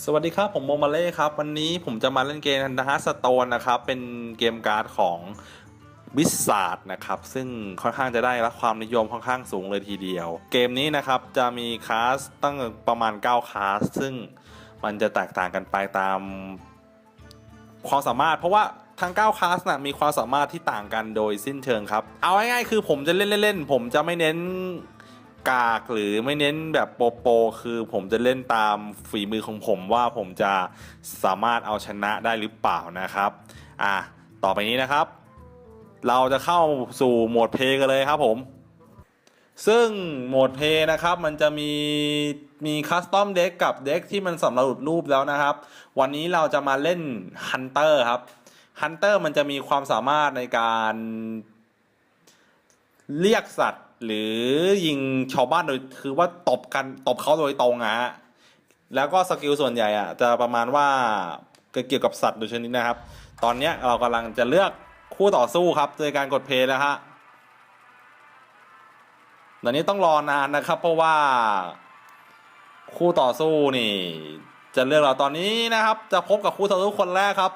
สวัสดีครับ ผมโมมาเล่ครับ วันนี้ผมจะมาเล่นเกมนะฮะสโตนนะครับ เป็นเกมการ์ดของวิสาดนะครับ ซึ่งค่อนข้างจะได้รับความนิยมค่อนข้างสูงเลยทีเดียว เกมนี้นะครับจะมีคลาสตั้งประมาณ 9คลาส ซึ่งมันจะแตกต่างกันไปตามความสามารถ เพราะว่าทั้ง 9คลาสนะมีความสามารถที่ต่างกันโดยสิ้นเชิงครับ เอาง่ายๆคือผมจะเล่นเล่นๆผมจะไม่เน้น กากหรือไม่เน้นแบบโปโปคือผมจะเล่นตามฝีมือของผมว่าผมจะสามารถเอาชนะได้หรือเปล่านะครับ อะต่อไปนี้นะครับ เราจะเข้าสู่โหมดเพลย์กันเลยครับผม ซึ่งโหมดเพลย์นะครับ มันจะมีมีคัสตอมเด็กกับเด็กที่มันสำหรับรูปแล้วนะครับ วันนี้เราจะมาเล่นฮันเตอร์ครับฮันเตอร์มันจะมีความสามารถในการเรียกสัตว์ หรือยิงชาวบ้านโดยคือว่าตบกันตบเขาโดยตรงอะฮะแล้วก็สกิลส่วนใหญ่อะจะประมาณว่าเกี่ยวกับสัตว์โดยชนิดนะครับ ตอนเนี้ยเรากำลังจะเลือกคู่ต่อสู้ครับโดยการกดเพลย์แล้วฮะตอนนี้ต้องรอนานนะครับ เพราะว่า คู่ต่อสู้นี่ จะเลือกเราตอนนี้นะครับ จะพบกับคู่ต่อสู้คนแรกครับ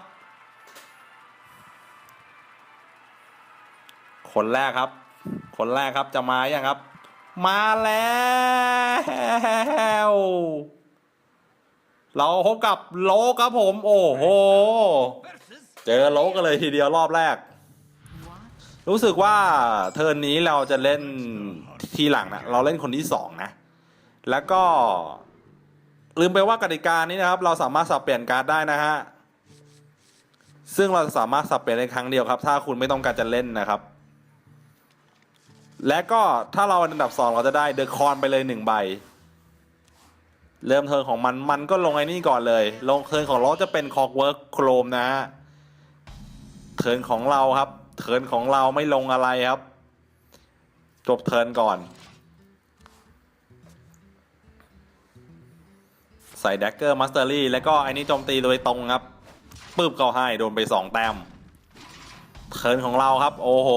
คนแรกครับ คนแรกครับจะมาอย่างครับ มาแล้วเราพบกับโลครับผม โอ้โห เจอโลกันเลยทีเดียวรอบแรก รู้สึกว่าเทิร์นนี้เราจะเล่นทีหลังนะเราเล่นคนที่สองนะ แล้วก็ ลืมไปว่ากติกานี้นะครับ เราสามารถสับเปลี่ยนการ์ดได้นะฮะซึ่งเราสามารถสับเปลี่ยนได้ครั้งเดียวครับ ถ้าคุณไม่ต้องการจะเล่นนะครับ และก็ถ้าเราอันดับ2เราจะได้เดอะคอนไปเลยหนึ่งใบ เริ่มเทิร์นของมันมันก็ลงไอ้นี่ก่อนเลย ลงเทิร์นของเราจะเป็นคอกเวิร์กโครมนะฮะเทิร์นของเราครับ เทิร์นของเราไม่ลงอะไรครับ จบเทิร์นก่อน ใส่แดกเกอร์มาสเตอรี่แล้วก็ไอ้นี่โจมตีโดยตรงครับปึ๊บเข้าให้โดนไป2แต้มเทิร์นของเราครับ โอ้โห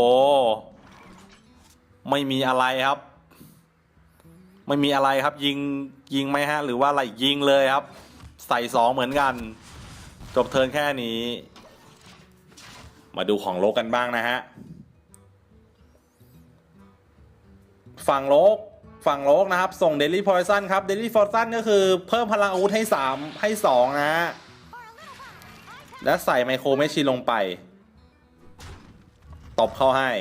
ไม่มีอะไรครับ ไม่มีอะไรครับ ยิงยิงไหมฮะ หรือว่าอะไรยิงเลยครับ ใส่สองเหมือนกัน จบเทิร์นแค่นี้ มาดูของโลกกันบ้างนะฮะฝั่งโลกฝั่งโลกนะครับ ส่งเดลี่พอยซันครับเดลี่พอยซันก็คือเพิ่มพลังอาวุธให้ 3 ให้ 2 นะฮะ และใส่ไมโครเมชชีนลงไป ตบเข้าให้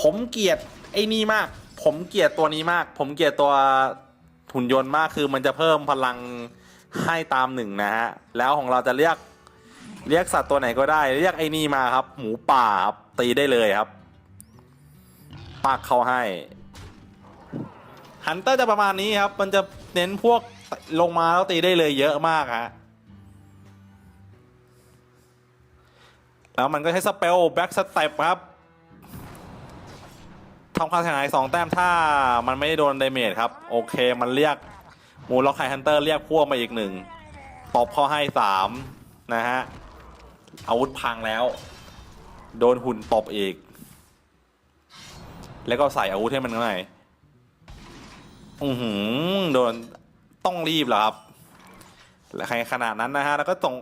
ผมเกลียดไอ้นี่มาก ผมเกลียดตัวนี้มาก ผมเกลียดตัวหุ่นยนต์มากคือมันจะเพิ่มพลังให้ตามหนึ่งนะฮะ แล้วของเราจะเรียกเรียกสัตว์ตัวไหนก็ได้ เรียกไอ้นี่มาครับ หมูป่าครับตีได้เลยครับปักเข้าให้ฮันเตอร์จะประมาณนี้ครับ มันจะเน้นพวกลงมาแล้วตีได้เลยเยอะมากฮะ แล้วมันก็ใช้สเปลแบ็กสเต็ปครับ ทำความเสียหายสองแต้มถ้ามันไม่ได้โดนเดเมจครับ โอเคมันเรียกมูล็อกไคฮันเตอร์เรียกพวกมาอีกหนึ่งตบเขาให้สามนะฮะอาวุธพังแล้ว โดนหุ่นตบอีก แล้วก็ใส่อาวุธให้มันหน่อยอือหือโดนต้องรีบเหรอครับและใครขนาดนั้นนะฮะแล้วก็ส่ง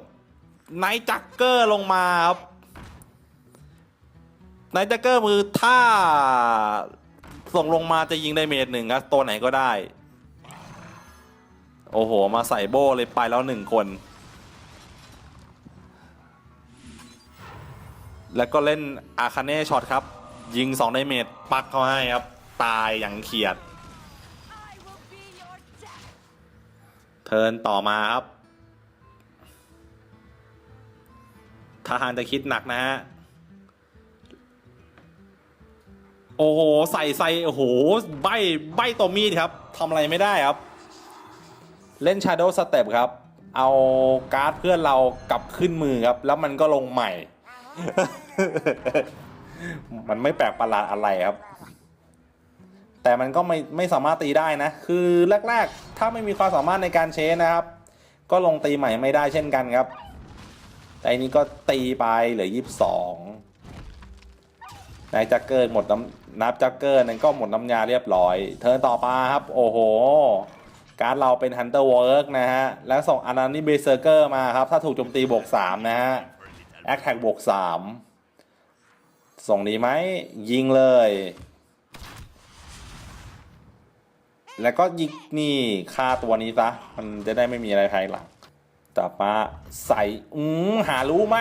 ไนท์จักเกอร์ลงมาครับ ไนท์แจ็คเกอร์มือถ้าส่งลงมาจะยิงได้เมตรหนึ่งครับตัวไหนก็ได้ โอ้โห มาใส่โบ้เลยไปแล้วหนึ่งคน แล้วก็เล่นอาคาเน่ช็อตครับ ยิงสองไดเมตรปักเขาให้ครับ ตายอย่างเขียด เทิร์นต่อมาครับทหารจะคิดหนักนะฮะ โอ้โหใส่ใส่โอ้โหใบใบตัวมีดครับทำอะไรไม่ได้ครับ เล่น Shadow Step ครับ เอาการ์ดเพื่อนเรากลับขึ้นมือครับ แล้วมันก็ลงใหม่ มันไม่แปลกประหลาดอะไรครับ แต่มันก็ไม่ไม่สามารถตีได้นะ คือแรกๆ ถ้าไม่มีความสามารถในการเชนนะครับ ก็ลงตีใหม่ไม่ได้เช่นกันครับ แต่อันนี้ก็ตีไปเหลือยี่สิบสอง นายจักเกอร์หมดน้ำนับจักเกอร์นั้นก็หมดน้ำยาเรียบร้อยเทิร์นต่อมาครับ โอ้โห การเราเป็น Hunter Work นะฮะ แล้วส่งอันนั้นนี่เบเซอร์เกอร์มาครับ ถ้าถูกโจมตีบวก3นะฮะแอคแท็กบวก3 ส่งดีไหม ยิงเลย แล้วก็ยิงนี่ฆ่าตัวนี้ซะ มันจะได้ไม่มีอะไรภายหลังต่อมาใส่อืมหารู้ไหม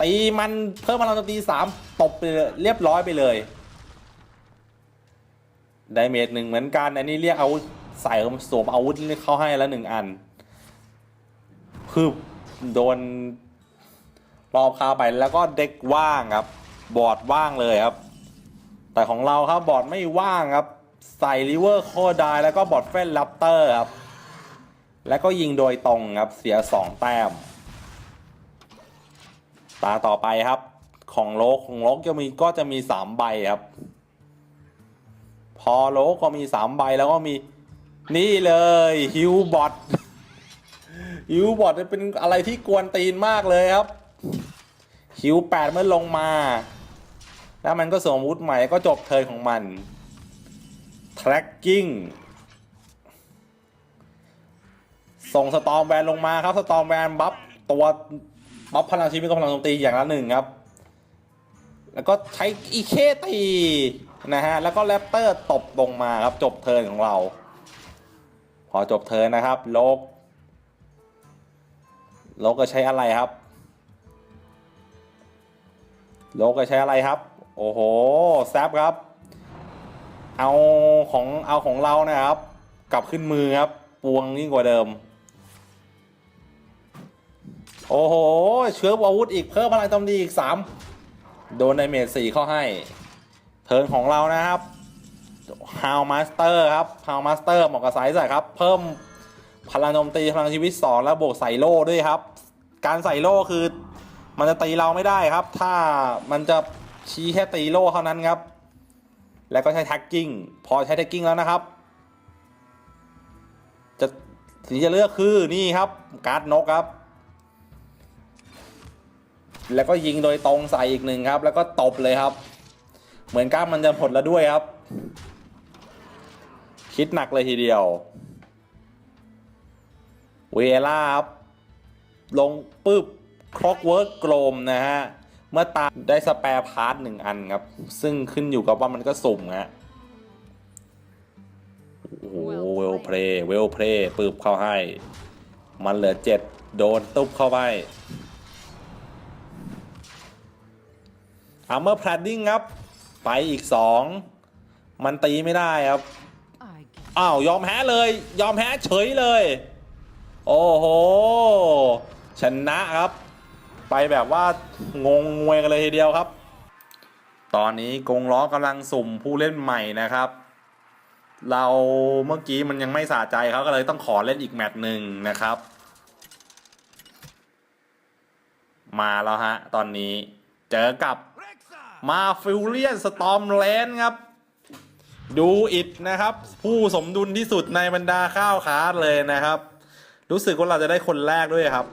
ตีมันเพิ่มพลังโจมตีสามตบไปเรียบร้อยไปเลยไดเมจหนึ่งเหมือนกัน อันนี้เรียกอาวุธใส่สวมอาวุธเข้าให้แล้วหนึ่งอัน คือโดนรอบคาไปแล้วก็เด็กว่างครับ บอร์ดว่างเลยครับ แต่ของเราครับบอร์ดไม่ว่างครับ ใส่ริเวอร์โคดายแล้วก็บอร์ดเฟนลัปเตอร์ครับ แล้วก็ยิงโดยตรงครับเสียสองแต้ม ตาต่อไปครับ ของโลกของโลกจะมีก็จะมีสามใบครับ พอโลกก็มีสามใบแล้วก็มีนี่เลยฮิวบอทฮิวบอทเป็นอะไรที่กวนตีนมากเลยครับฮิวแปดเมื่อลงมา แล้วมันก็สวมวุธใหม่ก็จบเทิร์นของมัน tracking ส่งสตอมแวนลงมาครับสตอมแวนบัฟตัว บัฟพลังชีวิตกับพลังโจมตีอย่างละหนึ่งครับ แล้วก็ใช้อีเคตีนะฮะ แล้วก็แรปเตอร์ตบลงมาครับจบเทิร์นของเรา พอจบเทิร์นนะครับโลกโลกก็ใช้อะไรครับโลกก็ใช้อะไรครับ โอ้โหแซบครับ เอาของเอาของเรานะครับ กลับขึ้นมือครับ ปวงยิ่งกว่าเดิม โอ้โห เชื้ออาวุธอีกเพิ่มพลังโจมตีอีกสามโดนไดเมจสี่เข้าให้ เทิร์นของเรานะครับฮาวมาสเตอร์ครับฮาวมาสเตอร์เหมาะกับสายใส่ครับ เพิ่มพลังโจมตีพลังชีวิต 2 แล้วบวกใส่โล่ด้วยครับ การใส่โล่คือมันจะตีเราไม่ได้ครับ ถ้ามันจะชี้แค่ตีโล่เท่านั้นครับ แล้วก็ใช้แท็กกิ้ง พอใช้แท็กกิ้งแล้วนะครับ จะสีจะเลือกคือนี่ครับ การ์ดนกครับ แล้วก็ยิงโดยตรงใส่อีกหนึ่งครับ แล้วก็ตบเลยครับ เหมือนกล้ามมันจะหมดแล้วด้วยครับ คิดหนักเลยทีเดียวเวล่าครับ ลงปึ๊บครอกเวิร์กโกลมนะฮะ เมื่อตาได้สแปร์พาร์ทหนึ่งอันครับ ซึ่งขึ้นอยู่กับว่ามันก็สุ่มฮะโอ้โหเวลเพลย์เวลเพลย์ปึ๊บเข้าให้ มันเหลือเจ็ดโดนตุ๊บเข้าไป อาร์เมอร์แพลดดิ้งครับ ไปอีก 2 มันตีไม่ได้ครับ อ้าว ยอมแพ้เลย ยอมแพ้เฉยเลย โอ้โห ชนะครับ ไปแบบว่างงงวยกันเลยทีเดียวครับ ตอนนี้กงล้อกำลังสุ่มผู้เล่นใหม่นะครับ เราเมื่อกี้มันยังไม่สะใจเขาก็เลยต้องขอเล่นอีกแมตช์หนึ่งนะครับ มาแล้วฮะ ตอนนี้เจอกับ มาฟิลเลียนสตอมแลนครับ ดูอิดนะครับ ผู้สมดุลที่สุดในบรรดาข้าวคาร์ดเลยนะครับ รู้สึกว่าเราจะได้คนแรกด้วยครับ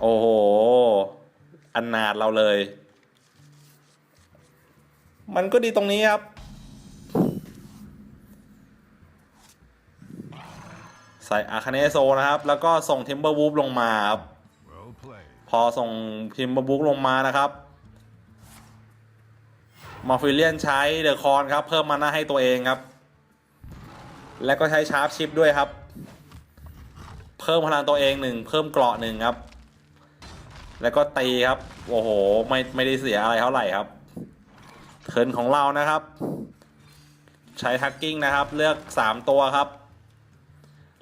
โอ้โหอันนาดเราเลย มันก็ดีตรงนี้ครับใส่อาคาเนโซนะครับ แล้วก็ส่งเทมเบอร์วูฟลงมาครับ พอส่งพิมพ์บุ๊กลงมานะครับมาฟิเลียนใช้เดอะคอนครับ เพิ่มมานาให้ตัวเองครับ และก็ใช้ชาร์ปชิปด้วยครับ เพิ่มพลังตัวเองหนึ่งเพิ่มเกราะหนึ่งครับ แล้วก็ตีครับ โอ้โห ไม่ไม่ได้เสียอะไรเท่าไหร่ครับเทิร์นของเรานะครับ ใช้ทักกิ้งนะครับ เลือก3ตัวครับ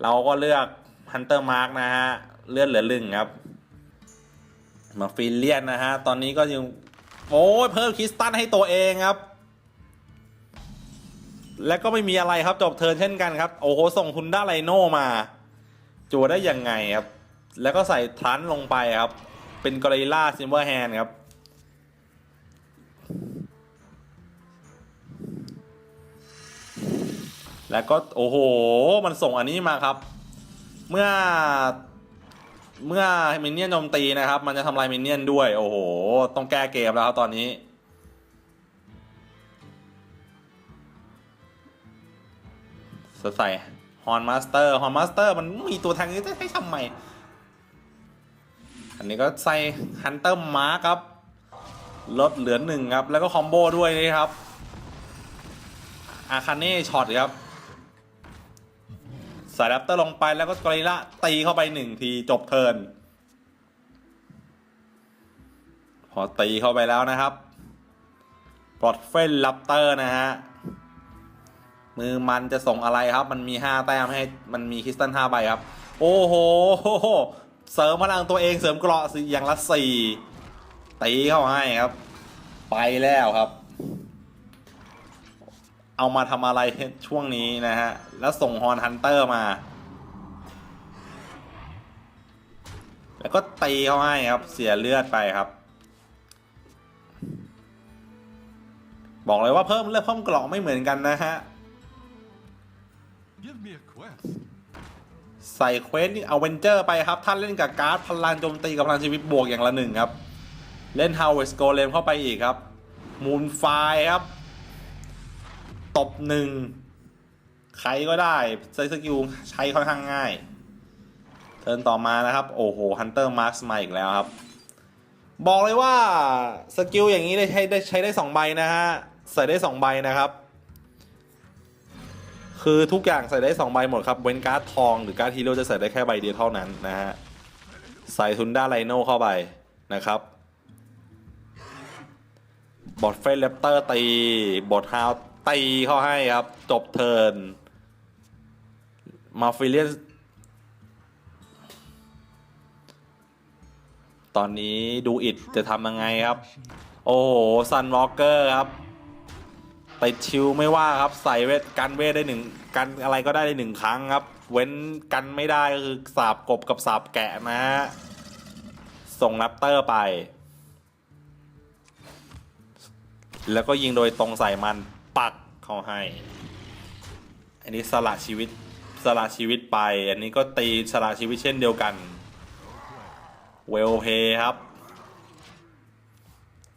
เราก็เลือก Hunter Mark นะฮะ เลือดเหลือหนึ่งครับ มาฟิลเลียนนะฮะ ตอนนี้ก็ยังโอ้ยเพิ่มคริสตันให้ตัวเองครับ และก็ไม่มีอะไรครับจบเทิร์นเช่นกันครับ โอ้โห ส่งคุณด้าไลโน่มาจูได้ยังไงครับ แล้วก็ใส่ทรันลงไปครับ เป็นกอริลล่าซิมเบอร์แฮนครับแล้วก็โอ้โห มันส่งอันนี้มาครับ เมื่อ เมื่อมินเนี่ยนโจมตีนะครับ มันจะทำลายมินเนี่ยนด้วย โอ้โห ต้องแก้เกมแล้วครับตอนนี้สจะใส่ฮอนมาสเตอร์ฮอนมาสเตอร์มันมีตัวแทงนี้จะให้ทำไม อันนี้ก็ใส่ฮันเตอร์มาร์ครับ ลดเหลือหนึ่งครับ แล้วก็คอมโบด้วยนะครับอาคาเน่ช็อตครับ ใส่แรปเตอร์ลงไปแล้วก็กอริลล่าตีเข้าไปหนึ่งทีจบเทิร์นพอตีเข้าไปแล้วนะครับ ปลดเฟนลัปเตอร์นะฮะ มือมันจะส่งอะไรครับ มันมีห้าแต้มให้ มันมีคริสตัลห้าใบครับ โอ้โห เสริมพลังตัวเองเสริมเกราะสิอย่างละสี่ตีเข้าให้ครับ ไปแล้วครับ เอามาทำอะไรช่วงนี้นะฮะ แล้วส่งฮอนฮันเตอร์มา แล้วก็ตีเขาให้ครับ เสียเลือดไปครับ บอกเลยว่าเพิ่มเลือดเพิ่มเกราะไม่เหมือนกันนะฮะ Give me a quest. ใส่เควสนี่เอาเวนเจอร์ไปครับ ท่านเล่นกับการ์ดพลังโจมตีกับพลังชีวิตบวกอย่างละหนึ่งครับ เล่นฮาวเวสโกเลมเข้าไปอีกครับ มูนไฟครับ ตบหนึ่งใครก็ได้ใช้สกิลใช้ค่อนข้างง่าย เทิร์นต่อมานะครับ โอ้โหฮันเตอร์มาร์คมาอีกแล้วครับ บอกเลยว่าสกิลอย่างนี้ได้ใช้ได้ใช้ได้สองใบนะฮะใส่ได้สองใบนะครับ คือทุกอย่างใส่ได้2ใบหมดครับเว้นการ์ดทองหรือการ์ดฮีโร่จะใส่ได้แค่ใบเดียวเท่านั้นนะฮะใส่ทุนด้าไลโน่เข้าไปนะครับบอดเฟนเลปเตอร์ตีบอดฮาว ตีเข้าให้ครับ จบเทิร์นมาฟิเลียนตอนนี้ดูอิดจะทำยังไงครับ โอ้โหซันวอลเกอร์ครับติดชิวไม่ว่าครับใส่เวทกันเวทได้หนึ่งกันอะไรก็ได้ได้หนึ่งครั้งครับ เว้นกันไม่ได้ก็คือสาบกบกับสาบแกะนะฮะส่งแรปเตอร์ไป แล้วก็ยิงโดยตรงใส่มัน เขาให้ อันนี้สละชีวิตสละชีวิตไป อันนี้ก็ตีสละชีวิตเช่นเดียวกัน เวลเพย์ครับ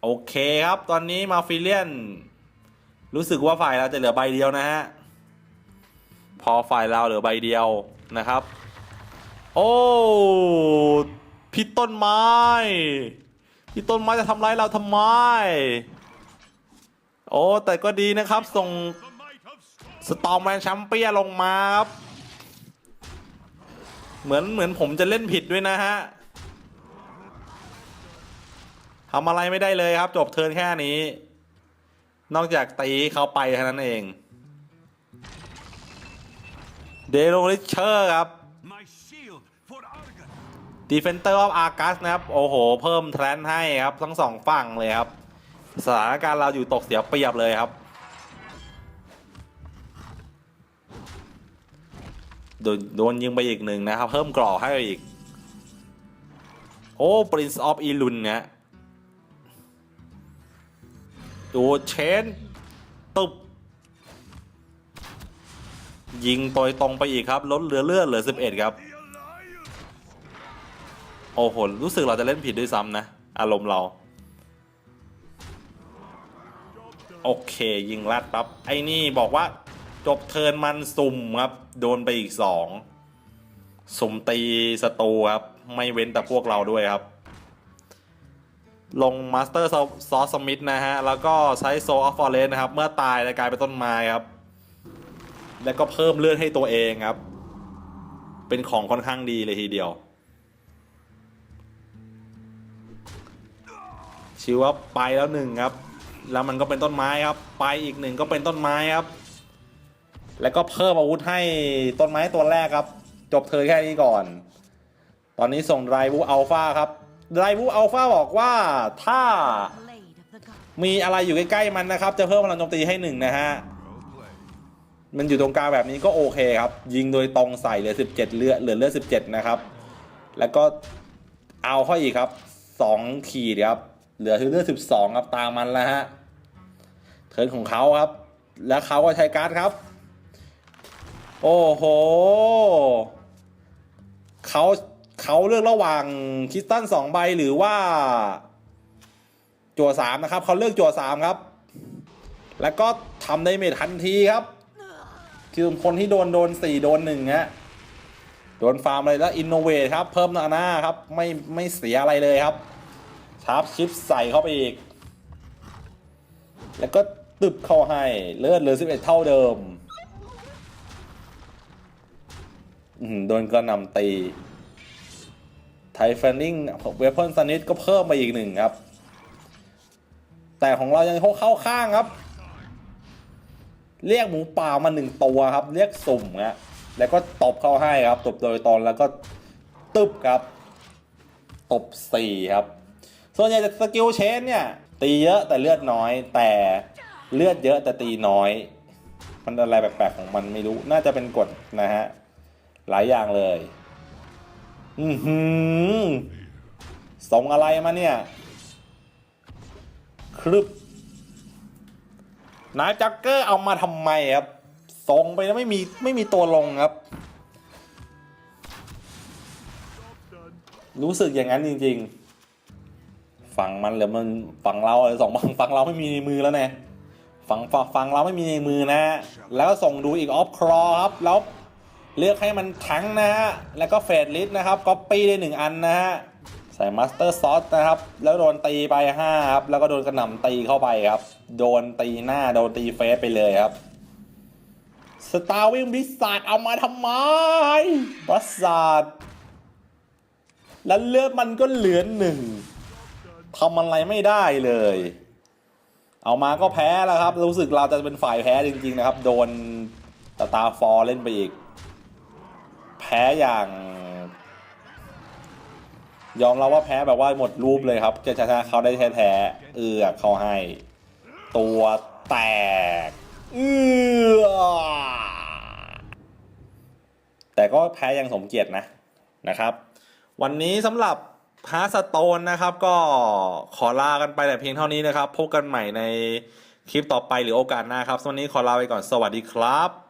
โอเคครับ ตอนนี้มาฟิเลียน รู้สึกว่าฝ่ายเราจะเหลือใบเดียวนะฮะ พอฝ่ายเราเหลือใบเดียวนะครับ โอ้พี่ต้นไม้ พี่ต้นไม้จะทำร้ายเราทำไม โอ้แต่ก็ดีนะครับ ส่งสตอมแมนแชมเปี้ยลงมาครับ เหมือนเหมือนผมจะเล่นผิดด้วยนะฮะทำอะไรไม่ได้เลยครับ จบเทิร์นแค่นี้ นอกจากตีเขาไปเท่านั้นเอง เดโรลิเชอร์ครับ My shield for Argon. Defender of Argus นะครับ โอ้โห เพิ่มแทรนให้ครับ ทั้งสองฝั่งเลยครับ สถานการณ์เราอยู่ตกเสียเปรียบเลยครับโดนโดนยิงไปอีกหนึ่งนะครับ เพิ่มกรอให้อีก โอ้ Prince of Elun เนี่ยดูเชนตุบยิงโดยตรงไปอีกครับลดเหลือเลือดเหลือ 11 ครับ โอ้โห รู้สึกเราจะเล่นผิดด้วยซ้ำนะ อารมณ์เรา โอเค ยิงลัดปั๊บไอ้นี่บอกว่าจบเทินมันสุ่มครับ โดนไปอีกสองสุ่มตีศัตรูครับ ไม่เว้นแต่พวกเราด้วยครับ ลงมาสเตอร์ซอสสมิธนะฮะ แล้วก็ใช้โซออฟฟอร์เรสนะครับ เมื่อตายแล้วกลายเป็นต้นไม้ครับ แล้วก็เพิ่มเลือดให้ตัวเองครับ เป็นของค่อนข้างดีเลยทีเดียวชิวว่าไปแล้วหนึ่งครับ แล้วมันก็เป็นต้นไม้ครับ ไปอีกหนึ่งก็เป็นต้นไม้ครับ แล้วก็เพิ่มอาวุธให้ต้นไม้ตัวแรกครับ จบเธอแค่นี้ก่อน ตอนนี้ส่งไดวูอัลฟาครับไดวูอัลฟาบอกว่าถ้ามีอะไรอยู่ใกล้ๆมันนะครับ จะเพิ่มพลังโจมตีให้หนึ่งนะฮะมันอยู่ตรงกลางแบบนี้ก็โอเคครับ ยิงโดยตรงใส่เหลือ 17 เลือดเหลือเลือด 17 นะครับ แล้วก็เอาเข้าอีกครับ 2 ขีดครับ เหลือเลือด 12 ครับตามมันแล้วฮะ ทิร์นของเขาครับ แล้วเขาก็ใช้การ์ดครับ โอ้โหเขาเขาเลือกระหว่างคิสตันสองใบหรือว่า จั่วสามนะครับเขาเลือกจั่วสามครับ แล้วก็ทำในเมททันทีครับ คือคนที่โดนโดนสี่โดนหนึ่งฮะโดนฟาร์มเลยแล้วอินโนเวทครับ เพิ่มหน้าหน้าครับ ไม่ไม่เสียอะไรเลยครับชาร์ปชิปใส่เข้าไปอีก แล้วก็ ตึบเข้าให้เลือดเหลือ11เท่าเดิมโดนกระนำตีไทเฟนนิ่งเวพอนสนิทก็เพิ่มมาอีกหนึ่งครับ แต่ของเรายังเข้าข้างครับ เรียกหมูป่ามาหนึ่งตัวครับ เรียกสุ่มนะแล้วก็ตบเข้าให้ครับ ตบโดยตอนแล้วก็ตึบครับ ตบสี่ครับ ส่วนใหญ่จะสกิลเชนเนี่ย ตีเยอะแต่เลือดน้อยแต่ เลือดเยอะแต่ตีน้อย มันอะไรแปลกๆของมันไม่รู้ น่าจะเป็นกฎนะฮะ หลายอย่างเลย อือหือส่งอะไรมาเนี่ย ครึบนายจักเกอร์เอามาทำไมครับส่งไปแล้วไม่มีไม่มีตัวลงครับ รู้สึกอย่างนั้นจริง ๆ ฝั่งมันหรือมันฝั่งเราเลยสองฝั่งฝั่งเราไม่มีมือแล้วเนี่ย ฝั่งฝั่งฝั่งเราไม่มีในมือนะ แล้วส่งดูอีกออฟครอครับ แล้วเลือกให้มันทั้งนะฮะ แล้วก็เฟดลิสนะครับก๊อปปี้ได้หนึ่งอันนะฮะ ใส่มาสเตอร์ซอสนะครับ แล้วโดนตีไป5ครับ แล้วก็โดนกระหน่ำตีเข้าไปครับ โดนตีหน้า โดนตีเฟสไปเลยครับ สตาร์วิ่งบิสซาดเอามาทำไมบัสซาดแล้วเลือดมันก็เหลือหนึ่งทำอะไรไม่ได้เลย เอามาก็แพ้แล้วครับ รู้สึกเราจะเป็นฝ่ายแพ้จริง ๆ นะครับ โดนตาตาฟอร์เล่นไปอีก แพ้อย่าง ยอมรับว่าแพ้แบบว่าหมดรูปเลยครับ จะชนะเขาได้แท้ๆเอือกเขาให้ ตัวแตกเอือแต่ก็แพ้ยังสมเกียรตินะนะครับ วันนี้สำหรับ ฮาร์สโตนนะครับก็ขอลากันไปแต่เพียงเท่านี้นะครับ พบกันใหม่ในคลิปต่อไปหรือโอกาสหน้าครับวันนี้ขอลาไปก่อนสวัสดีครับ